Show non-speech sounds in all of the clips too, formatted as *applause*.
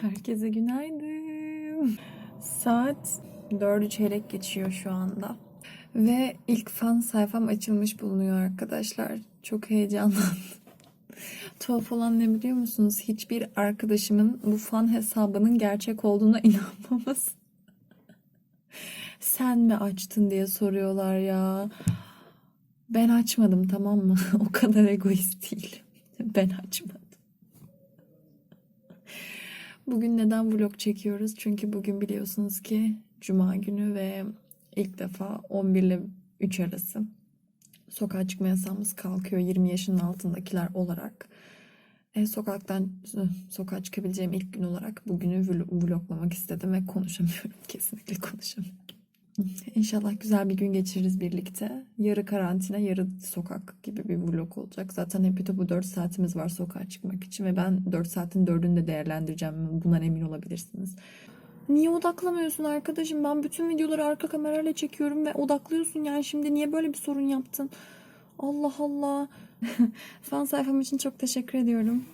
Herkese günaydın. Saat 4'ü çeyrek geçiyor şu anda. Ve ilk fan sayfam açılmış bulunuyor arkadaşlar. Çok heyecanlandım. *laughs* Tuhaf olan ne biliyor musunuz? Hiçbir arkadaşımın bu fan hesabının gerçek olduğuna *laughs* inanmaması. Sen mi açtın diye soruyorlar ya. Ben açmadım tamam mı? *laughs* O kadar egoist değilim. Ben açmadım. Bugün neden vlog çekiyoruz? Çünkü bugün biliyorsunuz ki Cuma günü ve ilk defa 11 ile 3 arası sokağa çıkma yasağımız kalkıyor 20 yaşının altındakiler olarak. E, sokaktan sokağa çıkabileceğim ilk gün olarak bugünü vlo- vloglamak istedim ve konuşamıyorum. *laughs* Kesinlikle konuşamıyorum. *laughs* İnşallah güzel bir gün geçiririz birlikte. Yarı karantina, yarı sokak gibi bir vlog olacak. Zaten hep bu 4 saatimiz var sokağa çıkmak için ve ben 4 saatin 4'ünü de değerlendireceğim. Bundan emin olabilirsiniz. Niye odaklamıyorsun arkadaşım? Ben bütün videoları arka kamerayla çekiyorum ve odaklıyorsun yani şimdi niye böyle bir sorun yaptın? Allah Allah. *laughs* fan sayfam için çok teşekkür ediyorum.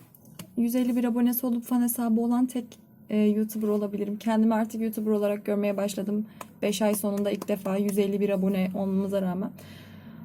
151 abonesi olup fan hesabı olan tek e, YouTuber olabilirim. Kendimi artık YouTuber olarak görmeye başladım. 5 ay sonunda ilk defa 151 abone olmamıza rağmen.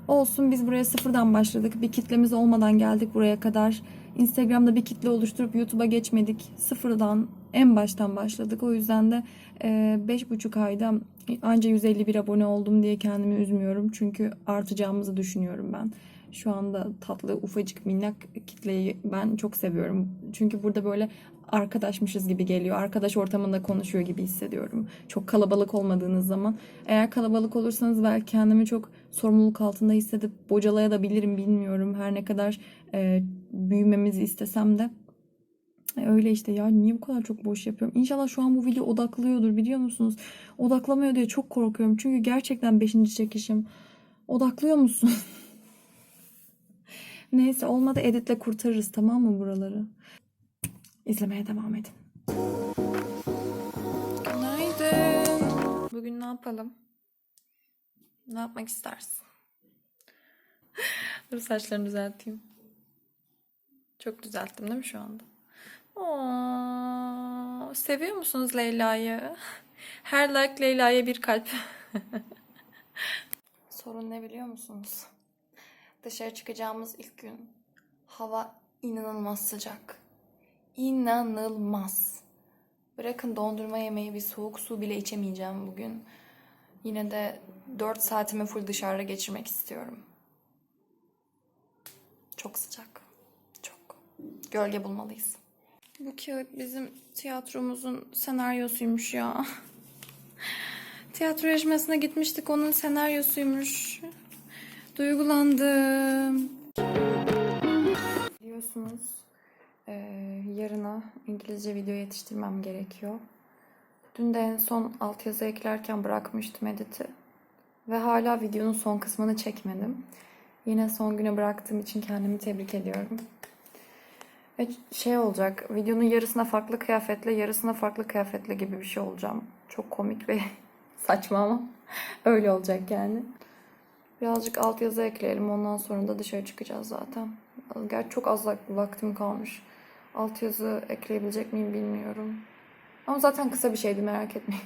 Olsun biz buraya sıfırdan başladık. Bir kitlemiz olmadan geldik buraya kadar. Instagram'da bir kitle oluşturup YouTube'a geçmedik. Sıfırdan en baştan başladık. O yüzden de e, beş buçuk ayda anca 151 abone oldum diye kendimi üzmüyorum. Çünkü artacağımızı düşünüyorum ben. Şu anda tatlı ufacık minnak kitleyi ben çok seviyorum. Çünkü burada böyle arkadaşmışız gibi geliyor. Arkadaş ortamında konuşuyor gibi hissediyorum. Çok kalabalık olmadığınız zaman. Eğer kalabalık olursanız belki kendimi çok sorumluluk altında hissedip bocalayabilirim bilmiyorum. Her ne kadar e, büyümemizi istesem de. E, Öyle işte ya niye bu kadar çok boş yapıyorum? İnşallah şu an bu video odaklıyordur biliyor musunuz? Odaklamıyor diye çok korkuyorum. Çünkü gerçekten 5. çekişim. Odaklıyor musun? *laughs* Neyse olmadı editle kurtarırız tamam mı buraları? İzlemeye devam edin. Günaydın. Bugün ne yapalım? Ne yapmak istersin? *laughs* Dur saçlarını düzelteyim. Çok düzelttim değil mi şu anda? Oo, seviyor musunuz Leyla'yı? Her like Leyla'ya bir kalp. *laughs* Sorun ne biliyor musunuz? Dışarı çıkacağımız ilk gün hava inanılmaz sıcak. İnanılmaz. Bırakın dondurma yemeği bir soğuk su bile içemeyeceğim bugün. Yine de 4 saatimi full dışarıda geçirmek istiyorum. Çok sıcak. Çok. Gölge bulmalıyız. Bu kağıt bizim tiyatromuzun senaryosuymuş ya. *laughs* Tiyatro yarışmasına gitmiştik onun senaryosuymuş. Duygulandım. Biliyorsunuz eee, yarına İngilizce video yetiştirmem gerekiyor. Dün de en son altyazı eklerken bırakmıştım editi. Ve hala videonun son kısmını çekmedim. Yine son güne bıraktığım için kendimi tebrik ediyorum. Ve şey olacak, videonun yarısına farklı kıyafetle, yarısına farklı kıyafetle gibi bir şey olacağım. Çok komik ve *laughs* saçma ama *laughs* öyle olacak yani. Birazcık altyazı ekleyelim, ondan sonra da dışarı çıkacağız zaten. Gerçi çok az vak- vaktim kalmış. Altyazı ekleyebilecek miyim bilmiyorum. Ama zaten kısa bir şeydi, merak etmeyin.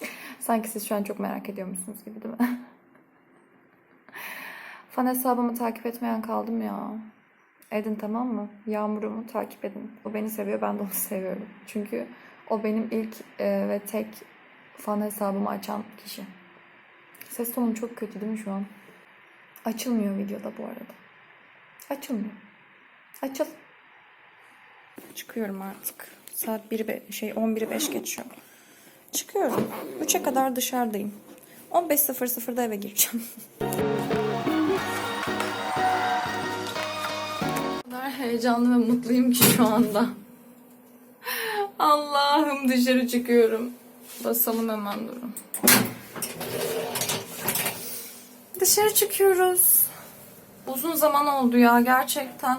*laughs* Sanki siz şu an çok merak ediyormuşsunuz gibi değil mi? *laughs* Fan hesabımı takip etmeyen kaldım ya. Edin tamam mı? Yağmur'umu takip edin. O beni seviyor, ben de onu *laughs* seviyorum. Çünkü o benim ilk e, ve tek fan hesabımı açan kişi. Ses tonum çok kötü değil mi şu an? Açılmıyor videoda bu arada. Açılmıyor. Açıl. Çıkıyorum artık. Saat 1 be- şey 11'i 5 geçiyor. Çıkıyorum. 3'e kadar dışarıdayım. 15.00'da eve gireceğim. *laughs* Kadar heyecanlı ve mutluyum ki şu anda. Allah'ım dışarı çıkıyorum. Basalım hemen durun. Dışarı çıkıyoruz. Uzun zaman oldu ya gerçekten.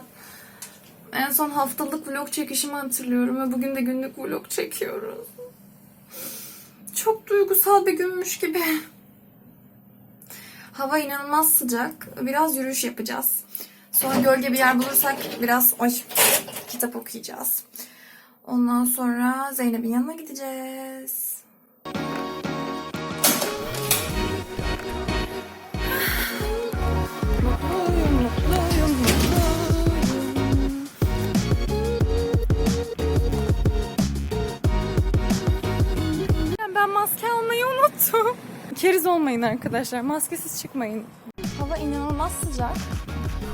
En son haftalık vlog çekişimi hatırlıyorum ve bugün de günlük vlog çekiyoruz. Çok duygusal bir günmüş gibi. Hava inanılmaz sıcak. Biraz yürüyüş yapacağız. Sonra gölge bir yer bulursak biraz ay, kitap okuyacağız. Ondan sonra Zeynep'in yanına gideceğiz. Olmayın arkadaşlar. Maskesiz çıkmayın. Hava inanılmaz sıcak.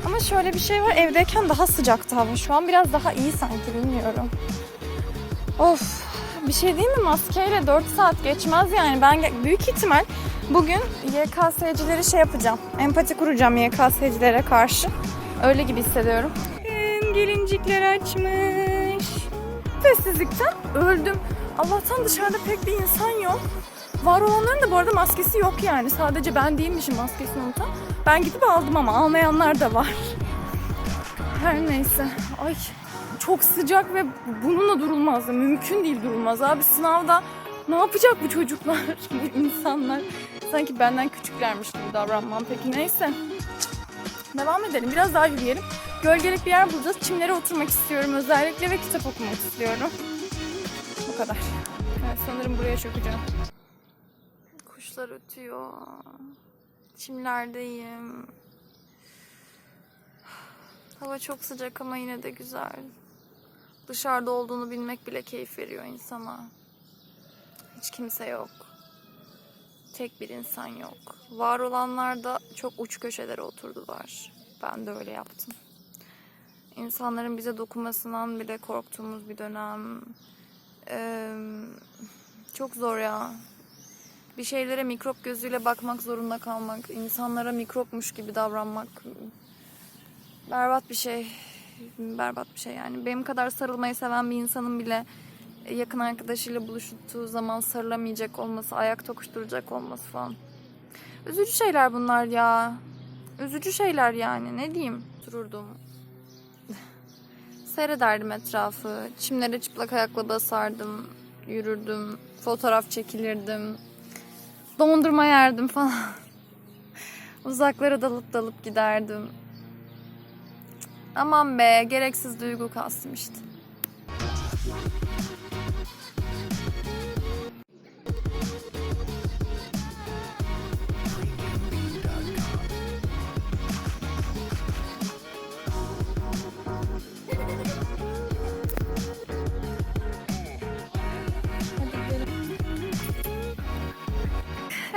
Ama şöyle bir şey var. Evdeyken daha sıcaktı hava. Şu an biraz daha iyi sanki bilmiyorum. Of. Bir şey değil mi? Maskeyle 4 saat geçmez yani. Ben büyük ihtimal bugün YKS'cileri şey yapacağım. Empati kuracağım YKS'cilere karşı. Öyle gibi hissediyorum. Gelincikler açmış. Sessizlikten öldüm. Allah'tan dışarıda pek bir insan yok. Var olanların da bu arada maskesi yok yani. Sadece ben değilmişim maskesini unutan. Ben gidip aldım ama almayanlar da var. Her neyse. Ay çok sıcak ve bununla durulmaz. Mümkün değil durulmaz abi. Sınavda ne yapacak bu çocuklar, *laughs* bu insanlar? Sanki benden küçüklermiş gibi davranmam. Peki neyse. Devam edelim. Biraz daha yürüyelim. Gölgelik bir yer bulacağız. Çimlere oturmak istiyorum özellikle ve kitap okumak istiyorum. Bu kadar. Evet, sanırım buraya çökeceğim. Kuşlar ötüyor. Çimlerdeyim. Hava çok sıcak ama yine de güzel. Dışarıda olduğunu bilmek bile keyif veriyor insana. Hiç kimse yok. Tek bir insan yok. Var olanlar da çok uç köşelere oturdular. Ben de öyle yaptım. İnsanların bize dokunmasından bile korktuğumuz bir dönem. Ee, çok zor ya. Bir şeylere mikrop gözüyle bakmak zorunda kalmak, insanlara mikropmuş gibi davranmak berbat bir şey. Berbat bir şey yani. Benim kadar sarılmayı seven bir insanın bile yakın arkadaşıyla buluştuğu zaman sarılamayacak olması, ayak tokuşturacak olması falan. Üzücü şeyler bunlar ya. Üzücü şeyler yani. Ne diyeyim? Dururdum. *laughs* Seyrederdim etrafı. Çimlere çıplak ayakla basardım. Yürürdüm. Fotoğraf çekilirdim. Dondurma yerdim falan. *laughs* Uzaklara dalıp dalıp giderdim. Aman be gereksiz duygu kastım işte.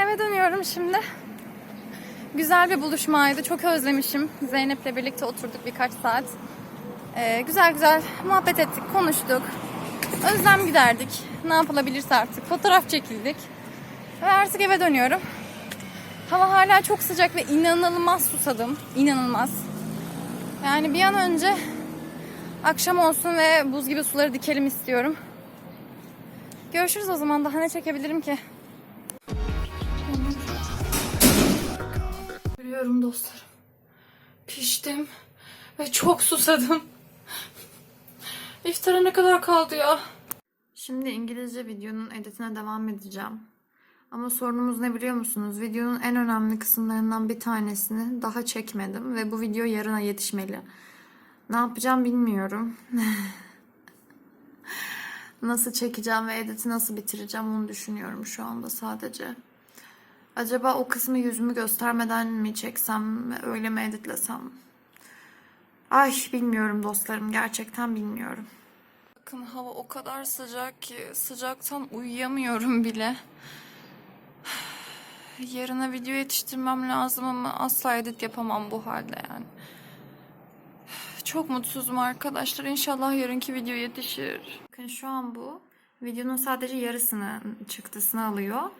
Eve dönüyorum şimdi. Güzel bir buluşmaydı. Çok özlemişim. Zeynep'le birlikte oturduk birkaç saat. Ee, güzel güzel muhabbet ettik, konuştuk. Özlem giderdik. Ne yapılabilirse artık. Fotoğraf çekildik. Ve artık eve dönüyorum. Hava hala çok sıcak ve inanılmaz susadım. İnanılmaz. Yani bir an önce akşam olsun ve buz gibi suları dikelim istiyorum. Görüşürüz o zaman. Daha ne çekebilirim ki? Biliyorum dostlarım. Piştim ve çok susadım. İftara ne kadar kaldı ya? Şimdi İngilizce videonun editine devam edeceğim. Ama sorunumuz ne biliyor musunuz? Videonun en önemli kısımlarından bir tanesini daha çekmedim ve bu video yarına yetişmeli. Ne yapacağım bilmiyorum. *laughs* nasıl çekeceğim ve editi nasıl bitireceğim onu düşünüyorum şu anda sadece. Acaba o kısmı yüzümü göstermeden mi çeksem, öyle mi editlesem? Ay bilmiyorum dostlarım, gerçekten bilmiyorum. Bakın hava o kadar sıcak ki sıcaktan uyuyamıyorum bile. Yarına video yetiştirmem lazım ama asla edit yapamam bu halde yani. Çok mutsuzum arkadaşlar. İnşallah yarınki video yetişir. Bakın şu an bu. Videonun sadece yarısını çıktısını alıyor.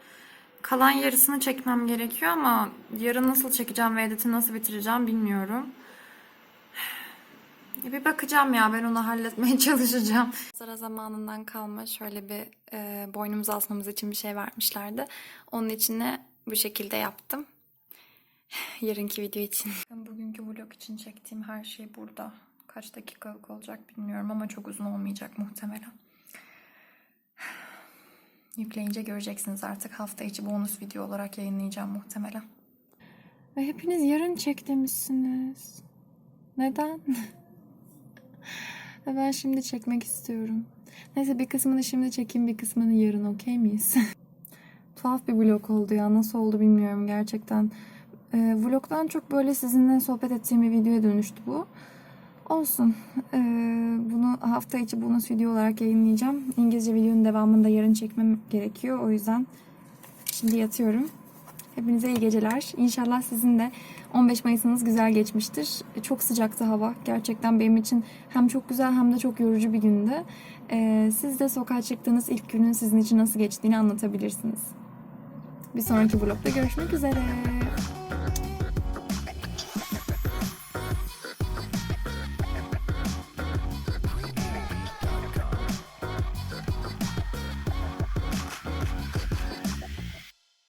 Kalan yarısını çekmem gerekiyor ama yarın nasıl çekeceğim ve editi nasıl bitireceğim bilmiyorum. *sighs* Bir bakacağım ya ben onu halletmeye *laughs* çalışacağım. Sıra zamanından kalma şöyle bir e, boynumuzu asmamız için bir şey vermişlerdi. Onun içine bu şekilde yaptım. *sighs* Yarınki video için. Bugünkü vlog için çektiğim her şey burada. Kaç dakikalık olacak bilmiyorum ama çok uzun olmayacak muhtemelen. Yükleyince göreceksiniz artık hafta içi bonus video olarak yayınlayacağım muhtemelen. Ve hepiniz yarın çek demişsiniz. Neden? *laughs* Ben şimdi çekmek istiyorum. Neyse bir kısmını şimdi çekeyim bir kısmını yarın okey miyiz? *laughs* Tuhaf bir vlog oldu ya. Nasıl oldu bilmiyorum gerçekten. Ee, vlogdan çok böyle sizinle sohbet ettiğim bir videoya dönüştü bu. Olsun. Ee, bunu hafta içi bonus video olarak yayınlayacağım. İngilizce videonun devamını da yarın çekmem gerekiyor. O yüzden şimdi yatıyorum. Hepinize iyi geceler. İnşallah sizin de 15 Mayıs'ınız güzel geçmiştir. Çok sıcaktı hava. Gerçekten benim için hem çok güzel hem de çok yorucu bir gündü. Ee, siz de sokağa çıktığınız ilk günün sizin için nasıl geçtiğini anlatabilirsiniz. Bir sonraki vlogda görüşmek üzere.